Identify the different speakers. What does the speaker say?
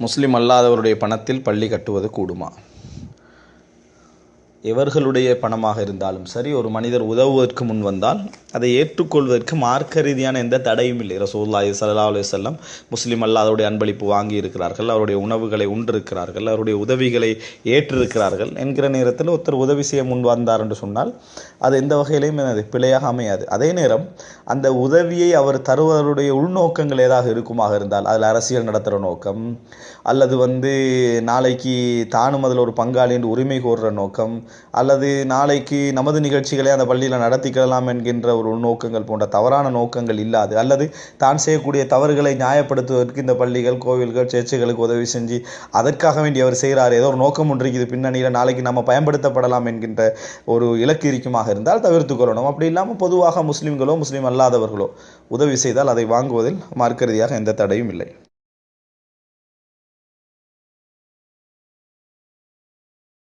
Speaker 1: முஸ்லிம் அல்லாதவருடைய பணத்தில் பள்ளி கட்டுவது கூடுமா? எவர்களுடைய பணமாக இருந்தாலும் சரி ஒரு மனிதர் உதவுவதற்கு முன் வந்தால் அதை ஏற்றுக்கொள்வதற்கு மார்க்க ரீதியான எந்த தடையும் இல்லை. ரசூல்லாய் சல்லா அலி செல்லம் முஸ்லீம் அல்ல அவருடைய அன்பளிப்பு வாங்கி இருக்கிறார்கள் அவருடைய உணவுகளை உண்டிருக்கிறார்கள் அவருடைய உதவிகளை ஏற்றிருக்கிறார்கள் என்கிற நேரத்தில் ஒருத்தர் உதவி செய்ய முன் வந்தார் என்று சொன்னால் அது எந்த வகையிலையும் அது பிழையாக அமையாது. அதே நேரம் அந்த உதவியை அவர் தருவதனுடைய உள்நோக்கங்கள் ஏதாக இருக்குமாக இருந்தால் அதில் அரசியல் நடத்துகிற நோக்கம் அல்லது வந்து நாளைக்கு தானும் அதில் ஒரு பங்காளி என்று உரிமை கோர்ற நோக்கம் அல்லது நாளைக்கு நமது நிகழ்ச்சிகளை அந்த பள்ளியில் நடத்திக்கலாம் என்கின்ற ஒரு உள்நோக்கங்கள் போன்ற தவறான நோக்கங்கள் இல்லாது அல்லது தான் செய்யக்கூடிய தவறுகளை நியாயப்படுத்துவதற்கு இந்த பள்ளிகள் கோவில்கள் சேர்ச்சுகளுக்கு உதவி செஞ்சு அதற்காக வேண்டி அவர் செய்கிறார். ஏதோ ஒரு நோக்கம் ஒன்று இருக்குது. பின்னணியில் நாளைக்கு நம்ம பயன்படுத்தப்படலாம் என்கின்ற ஒரு இலக்கு இருக்குமாக இருந்தால் தவிர்த்து கொள்ளணும். அப்படி இல்லாமல் பொதுவாக முஸ்லீம்களோ முஸ்லீம் அல்லாதவர்களோ உதவி செய்தால் அதை வாங்குவதில் மார்க்கரீதியாக எந்த தடையும் இல்லை.